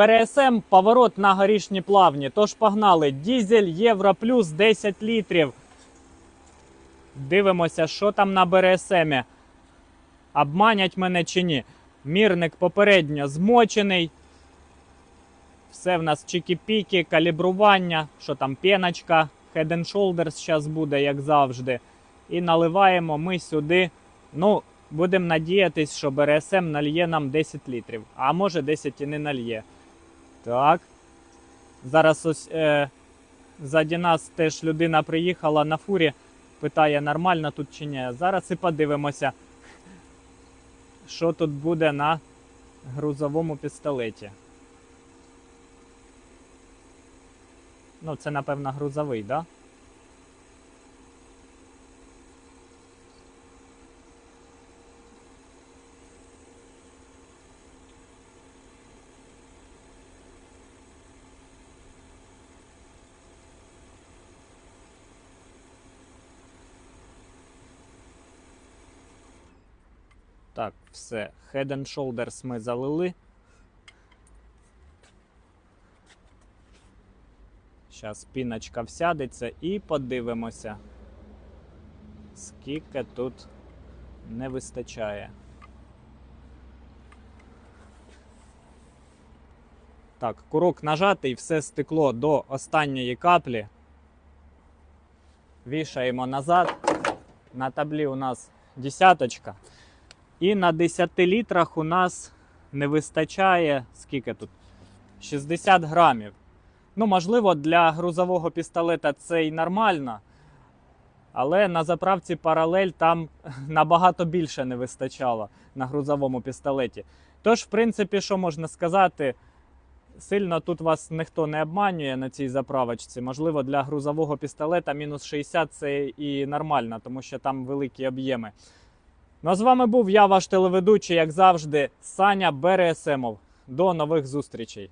ПРСМ поворот на горішні плавні. Тож погнали. Дізель Євро плюс 10 літрів. Дивимося, що там на БРСМі. Обманять мене чи ні. Мірник попередньо змочений. Все в нас чікі-піки, калібрування, що там піночка, Head and Shoulders зараз буде, як завжди. І наливаємо ми сюди. Ну, будемо надіятись, що БРСМ нальє нам 10 літрів. А може 10 і не нальє. Так. Зараз ось е, ззаді нас теж людина приїхала на фурі. Питає, нормально тут чи ні. Зараз і подивимося, що тут буде на грузовому пістолеті. Ну, це, напевно, грузовий, так? Да? Так, все. Head and Shoulders ми залили. Зараз піночка всядеться і подивимося, скільки тут не вистачає. Так, курок нажатий, все стекло до останньої каплі. Вішаємо назад. На таблі у нас десяточка. І на 10 літрах у нас не вистачає скільки тут? 60 грамів. Ну, можливо, для грузового пістолета це і нормально. Але на заправці паралель там набагато більше не вистачало на грузовому пістолеті. Тож, в принципі, що можна сказати, сильно тут вас ніхто не обманює на цій заправочці. Можливо, для грузового пістолета мінус 60 це і нормально, тому що там великі об'єми. Ну а з вами був я, ваш телеведучий, як завжди, Саня Бересемов. До нових зустрічей.